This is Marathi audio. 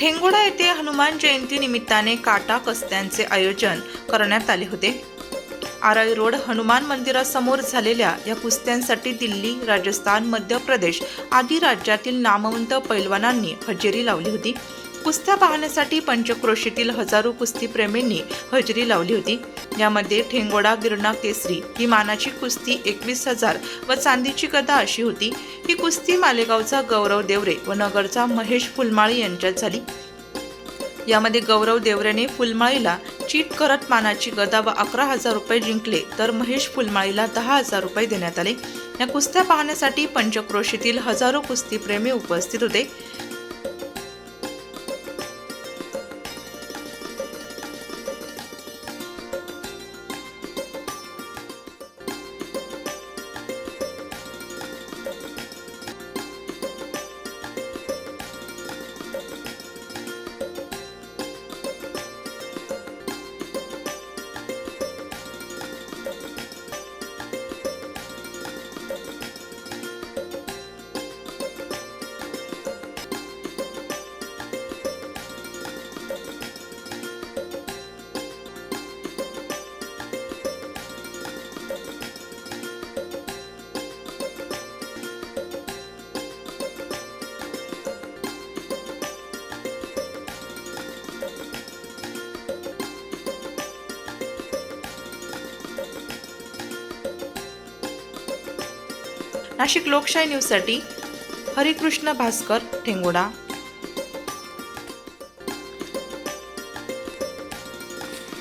ठेंगोडा येथे हनुमान जयंती निमित्ताने काटा कस्त्यांचे आयोजन करण्यात आले होते. आराई रोड हनुमान मंदिरासमोर झालेल्या या कुस्त्यांसाठी दिल्ली राजस्थान मध्य प्रदेश आदी राज्यातील नामवंत पैलवानांनी हजेरी लावली होती. कुस्त्या पाहण्यासाठी पंचक्रोशीतील हजारो कुस्तीप्रेमींनी हजेरी लावली होती. यामध्ये ठेंगोडा गिरणा केसरी ही मानाची कुस्ती एकवीस हजार व चांदीची गदा अशी होती. ही कुस्ती मालेगावचा गौरव देवरे व नगरचा महेश फुलमाळी यांच्यात झाली. यामध्ये गौरव देवरेने फुलमाळीला चीट करत मानाची गदा व अकरा हजार रुपये जिंकले तर महेश फुलमाळीला दहा हजार रुपये देण्यात आले. या कुस्त्या पाहण्यासाठी पंचक्रोशीतील हजारो कुस्तीप्रेमी उपस्थित होते. नाशिक लोकशाही न्यूजसाठी हरिकृष्ण भास्कर ठेंगोडा.